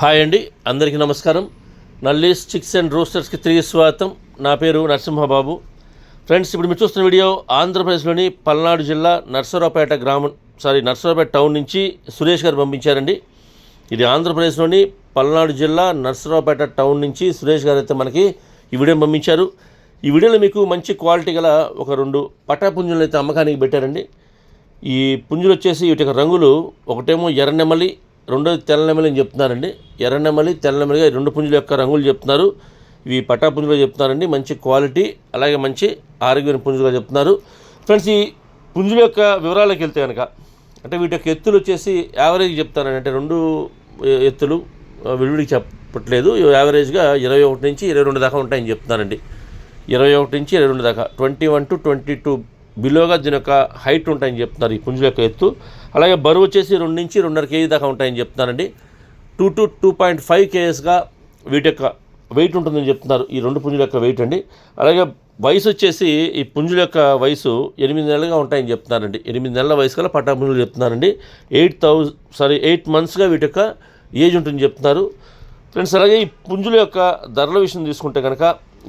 Hi అండి అందరికీ నమస్కారం. నల్లీస్ చిక్స్ అండ్ రోస్టర్స్కి తిరిగి స్వాగతం. నా పేరు నరసింహబాబు. ఫ్రెండ్స్ ఇప్పుడు మీరు చూస్తున్న వీడియో ఆంధ్రప్రదేశ్లోని పల్నాడు జిల్లా నర్సరావుపేట గ్రామం సారీ నర్సరావుపేట టౌన్ నుంచి సురేష్ గారు పంపించారండి. ఇది ఆంధ్రప్రదేశ్లోని పల్నాడు జిల్లా నర్సరావుపేట టౌన్ నుంచి సురేష్ గారు అయితే మనకి ఈ వీడియో పంపించారు. ఈ వీడియోలో మీకు మంచి క్వాలిటీ గల ఒక రెండు పటాపుంజులు అయితే అమ్మకానికి పెట్టారండి. ఈ పుంజులు వచ్చేసి వీటి యొక్క రంగులు ఒకటేమో ఎర్ర నెమలి రెండోది తెల్ల నెమలి అని చెప్తున్నారండి. ఎర్ర నెమలి తెల్ల నెమలిగా రెండు పుంజుల యొక్క రంగులు చెప్తున్నారు. ఇవి పటా పుంజులుగా చెప్తున్నారండి. మంచి క్వాలిటీ అలాగే మంచి ఆరోగ్యమైన పుంజులుగా చెప్తున్నారు. ఫ్రెండ్స్ ఈ పుంజుల యొక్క వివరాలకు వెళ్తే కనుక అంటే వీటి యొక్క ఎత్తులు వచ్చేసి యావరేజ్ చెప్తానండి అంటే రెండు ఎత్తులు విలువడికి విడివిడికి చెప్పట్లేదు. యావరేజ్గా ఇరవై ఒకటి నుంచి ఇరవై రెండు దాకా ఉంటాయని చెప్తున్నారండి. ఇరవై ఒకటి నుంచి ఇరవై రెండు దాకా twenty one to twenty two బిలోగా దీని యొక్క హైట్ ఉంటాయని చెప్తున్నారు ఈ పుంజుల యొక్క ఎత్తు. అలాగే బరువు వచ్చేసి రెండు నుంచి రెండున్నర కేజీ దాకా ఉంటాయని చెప్తున్నారండి. Two to two point five కేఎస్గా వీటి యొక్క వెయిట్ ఉంటుందని చెప్తున్నారు ఈ రెండు పుంజుల యొక్క వెయిట్ అండి. అలాగే వయసు వచ్చేసి ఈ పుంజుల యొక్క వయసు ఎనిమిది నెలలుగా ఉంటాయని చెప్తున్నారండి. ఎనిమిది నెలల వయసు కల్లా పట్టా పుంజులు చెప్తున్నారండి. ఎయిట్ థౌజండ్ సారీ ఎయిట్ మంత్స్గా వీటి యొక్క ఏజ్ ఉంటుందని చెప్తున్నారు. ఫ్రెండ్స్ అలాగే ఈ పుంజుల యొక్క ధరల విషయం తీసుకుంటే కనుక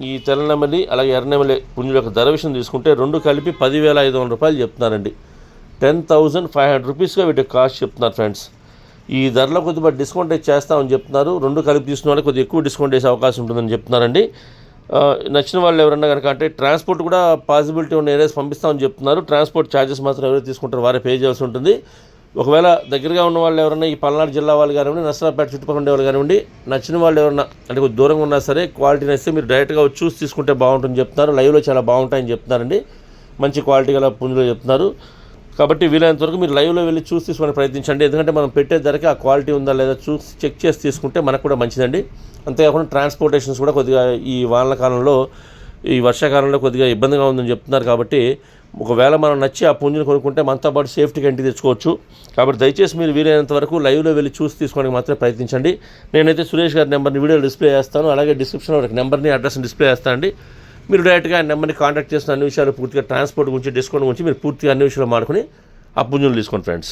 ఈ తెల్లనెమలి అలాగే ఎర్రనెమలి పుంజుల యొక్క ధర విషయం తీసుకుంటే రెండు కలిపి పదివేల ఐదు వందల రూపాయలు చెప్తున్నారండి. టెన్ థౌజండ్ ఫైవ్ హండ్రెడ్ రూపీస్గా వీటి కాస్ట్ చెప్తున్నారు ఫ్రెండ్స్. ఈ ధరలో కొద్దిగా డిస్కౌంట్ అయితే చేస్తామని చెప్తున్నారు. రెండు కలిపి తీసుకున్న వాళ్ళకి కొద్దిగా ఎక్కువ డిస్కౌంట్ వేసే అవకాశం ఉంటుందని చెప్తున్నారండి. నచ్చిన వాళ్ళు ఎవరన్నా కనుక అంటే ట్రాన్స్పోర్ట్ కూడా పాసిబిలిటీ ఉన్న ఏరియాస్ పంపిస్తామని చెప్తున్నారు. ట్రాన్స్పోర్ట్ ఛార్జెస్ మాత్రం ఎవరైతే తీసుకుంటారో వారే పే చేయాల్సి ఉంటుంది. ఒకవేళ దగ్గరగా ఉన్న వాళ్ళు ఎవరైనా ఈ పల్నాడు జిల్లా వాళ్ళు కానివ్వండి నర్సరాపేట చుట్టుపక్కల ఉండే వాళ్ళు కానివ్వండి నచ్చిన వాళ్ళు ఎవరన్నా అంటే కొద్ది దూరంగా ఉన్నా సరే క్వాలిటీ నచ్చితే మీరు డైరెక్ట్గా వచ్చి చూసి తీసుకుంటే బాగుంటుంది చెప్తున్నారు. లైవ్లో చాలా బాగుంటాయని చెప్తున్నారండి. మంచి క్వాలిటీ గల పుంజులు చెప్తున్నారు. కాబట్టి వీలైనంత వరకు మీరు లైవ్లో వెళ్ళి చూసి తీసుకొని ప్రయత్నించండి. ఎందుకంటే మనం పెట్టే ధరకి ఆ క్వాలిటీ ఉందా లేదా చూసి చెక్ చేసి తీసుకుంటే మనకు కూడా మంచిదండి. అంతేకాకుండా ట్రాన్స్పోర్టేషన్స్ కూడా కొద్దిగా ఈ వానల కాలంలో ఈ వర్షాకాలంలో కొద్దిగా ఇబ్బందిగా ఉందని చెప్తున్నారు కాబట్టి ఒకవేళ మనం నచ్చి ఆ పుంజుని కొనుక్కుంటే మనతో పాటు సేఫ్టీగా ఇంటికి తెచ్చుకోవచ్చు. కాబట్టి దయచేసి మీరు వీలైనంత వరకు లైవ్లో వెళ్ళి చూసి తీసుకోవడానికి మాత్రమే ప్రయత్నించండి. నేనైతే సురేష్ గారి నెంబర్ని వీడియో డిస్ప్లే చేస్తాను. అలాగే డిస్క్రిప్షన్లో ఒక నెంబర్ని అడ్రస్ని డిస్ప్లే చేస్తానండి. మీరు డైరెక్ట్గా ఆ నెంబర్ని కాంటాక్ట్ చేసిన అన్ని విషయాలు పూర్తిగా ట్రాన్స్పోర్ట్ గురించి డిస్కౌంట్ గురించి మీరు పూర్తిగా అన్ని విషయాలు మాడుకుని ఆ పుంజులు తీసుకోండి ఫ్రెండ్స్.